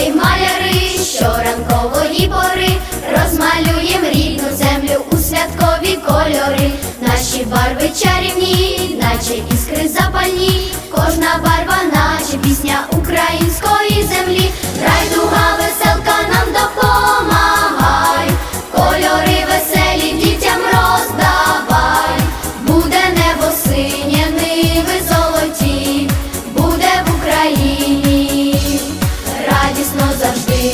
веселі маляри, щоранкової пори розмалюєм рідну землю у святкові кольори. Наші барви чарівні, наче іскри запальні, кожна барва, наче пісня української землі. Райдуга веселка нам допомагай, кольори веселі дітям роздавай. Буде небо синє, ниви золоті, буде в Україні. Буде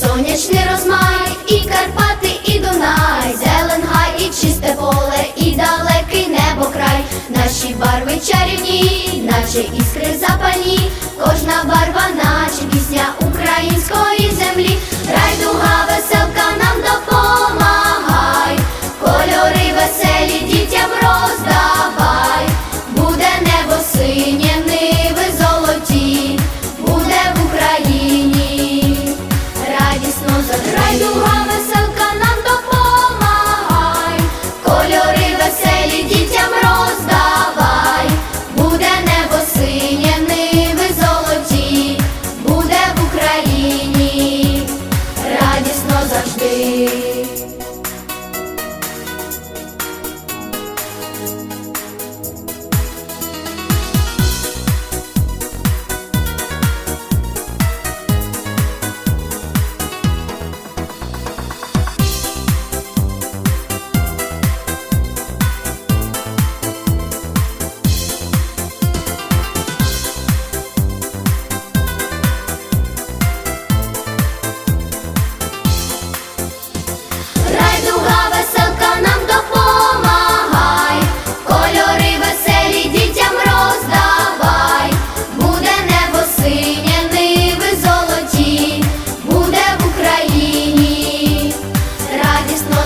сонячний розмай, і Карпати, і Дунай, зелен гай, і чисте поле, і далекий небо край. Наші барви чарівні, наче іскри запальні, кожна барва, наче пісня землі.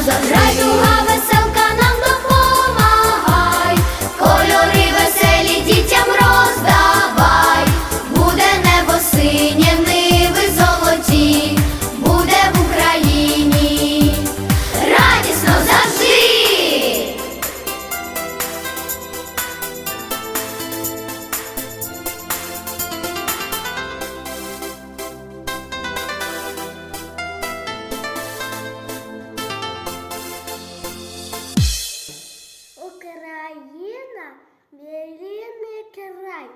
Заграй тугава Україна, міліний край.